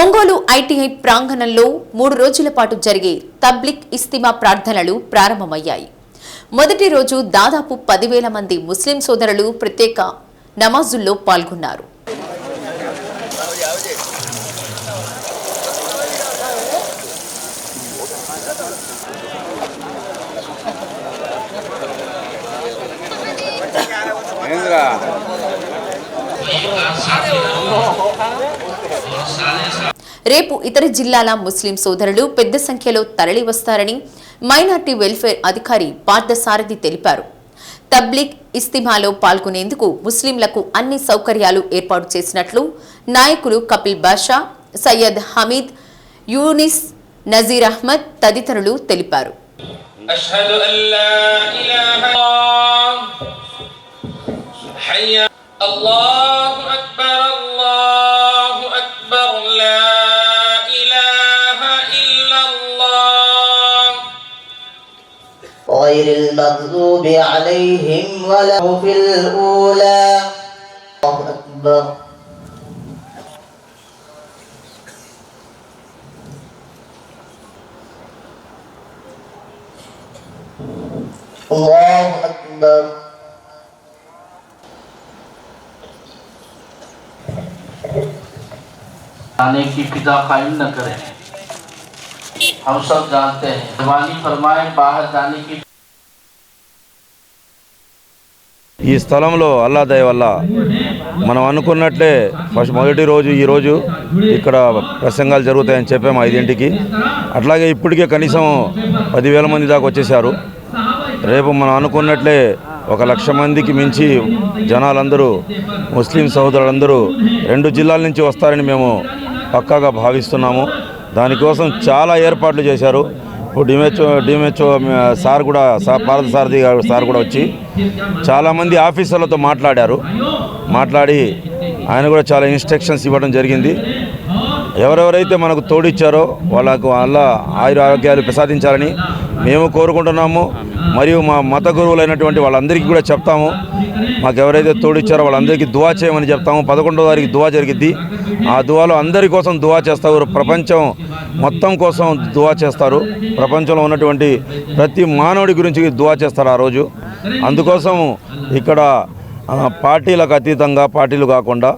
Ongole ITI ప్రాంగణంలో మూడు రోజుల పాటు జరిగే తబ్లిక్ ఇస్తిమా ప్రార్థనలు ప్రారంభమయ్యాయి. మొదటి రోజు దాదాపు పదివేల మంది ముస్లిం సోదరులు ప్రత్యేక నమాజుల్లో పాల్గొన్నారు. ఏంద్రా? రేపు ఇతర జిల్లాల ముస్లిం సోదరులు పెద్ద సంఖ్యలో తరలి వస్తారని మైనార్టీ వెల్ఫేర్ అధికారి పార్థసారథి తెలిపారు తబ్లిక్ ఇస్తిమాలో పాల్గొనేందుకు ముస్లింలకు అన్ని సౌకర్యాలు ఏర్పాటు చేసినట్లు నాయకులు కపిల్ బాషా సయ్యద్ హమీద్ యూనిస్ నజీర్ అహ్మద్ తదితరులు తెలిపారు أشهد غير المغضوب عليهم ولا هم في الأولى الله أكبر الله أكبر आने की फिजा कायम न करें हम सब जानते हैं जवानी फरमाए बाहर जाने की ఈ స్థలంలో అల్లా దయ వల్ల మనం అనుకున్నట్లే ఫస్ట్ మొదటి రోజు ఈరోజు ఇక్కడ ప్రసంగాలు జరుగుతాయని చెప్పాము ఐదింటికి. అట్లాగే ఇప్పటికే కనీసం పదివేల మంది దాకా వచ్చేసారు రేపు మనం అనుకున్నట్లే ఒక లక్ష మందికి మించి జనాలందరూ ముస్లిం సహోదరులందరూ రెండు జిల్లాల నుంచి వస్తారని మేము పక్కాగా భావిస్తున్నాము. దానికోసం చాలా ఏర్పాట్లు చేశారు. ఇప్పుడు డిమెచ్ఓ సార్ కూడా సార్ పారద సారథి గారు సార్ కూడా వచ్చి చాలామంది ఆఫీసర్లతో మాట్లాడారు. మాట్లాడి ఆయన కూడా చాలా ఇన్స్ట్రక్షన్స్ ఇవ్వడం జరిగింది. ఎవరెవరైతే మనకు తోడిచ్చారో వాళ్ళకు వాళ్ళ ఆయుర ఆరోగ్యాలు ప్రసాదించాలని మేము కోరుకుంటున్నాము. మరియు మా మత గురువులైనటువంటి వాళ్ళందరికీ కూడా చెప్తాము. మాకు ఎవరైతే తోడిచ్చారో వాళ్ళందరికీ దువా చేయమని చెప్తాము. పదకొండో తారీఖు దువా జరిగిద్ది. ఆ దువాలో అందరి కోసం దువా చేస్తారు. ప్రపంచం మొత్తం కోసం దువా చేస్తారు. ప్రపంచంలో ఉన్నటువంటి ప్రతి మానవుడి గురించి దువా చేస్తారు ఆ రోజు. అందుకోసం ఇక్కడ పార్టీలకు అతీతంగా పార్టీలు కాకుండా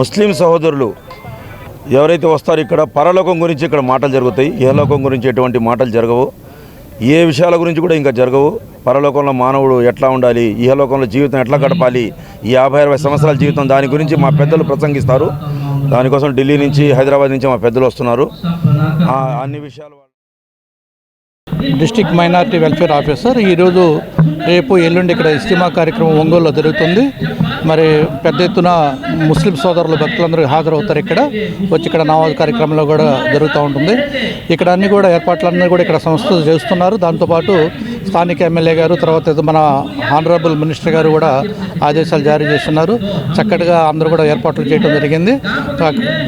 ముస్లిం సహోదరులు ఎవరైతే వస్తారో ఇక్కడ పరలోకం గురించి ఇక్కడ మాటలు జరుగుతాయి. ఏలోకం గురించి ఎటువంటి మాటలు జరగవు. ఏ విషయాల గురించి కూడా ఇంకా జరగవు. పరలోకంలో మానవుడు ఎట్లా ఉండాలి? ఇహలోకంలో జీవితం ఎట్లా గడపాలి? ఈ యాభై అరవై సంవత్సరాల జీవితం దాని గురించి మా పెద్దలు ప్రసంగిస్తారు. దానికోసం ఢిల్లీ నుంచి హైదరాబాద్ నుంచి మా పెద్దలు వస్తున్నారు. అన్ని విషయాలు డిస్టిక్ మైనారిటీ వెల్ఫేర్ ఆఫీసర్. ఈరోజు రేపు ఎల్లుండి ఇక్కడ ఇస్తిమా కార్యక్రమం ఒంగోలులో జరుగుతుంది. మరి పెద్ద ఎత్తున ముస్లిం సోదరులు భక్తులందరూ హాజరవుతారు ఇక్కడ. వచ్చి ఇక్కడ నమాజ్ కార్యక్రమంలో కూడా జరుగుతూ ఉంటుంది. ఇక్కడ అన్ని కూడా ఏర్పాట్లన్నీ కూడా ఇక్కడ సంస్థలు చేస్తున్నారు. దాంతోపాటు స్థానిక ఎమ్మెల్యే గారు తర్వాత మన హానరబుల్ మినిస్టర్ గారు కూడా ఆదేశాలు జారీ చేస్తున్నారు. చక్కటిగా అందరూ కూడా ఏర్పాట్లు చేయడం జరిగింది.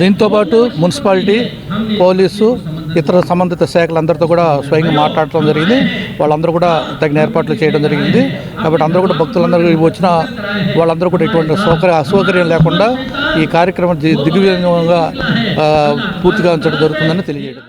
దీంతోపాటు మున్సిపాలిటీ పోలీసు ఇతర సంబంధిత శాఖలందరితో కూడా స్వయంగా మాట్లాడటం జరిగింది. వాళ్ళందరూ కూడా తగిన ఏర్పాట్లు చేయడం జరిగింది. కాబట్టి అందరూ కూడా భక్తులందరూ వచ్చిన వాళ్ళందరూ కూడా ఎటువంటి సౌకర్య అసౌకర్యం లేకుండా ఈ కార్యక్రమం ది- దిగ్విజయంగా పూర్తిగా ఉంచడం జరుగుతుందని తెలియజేయడం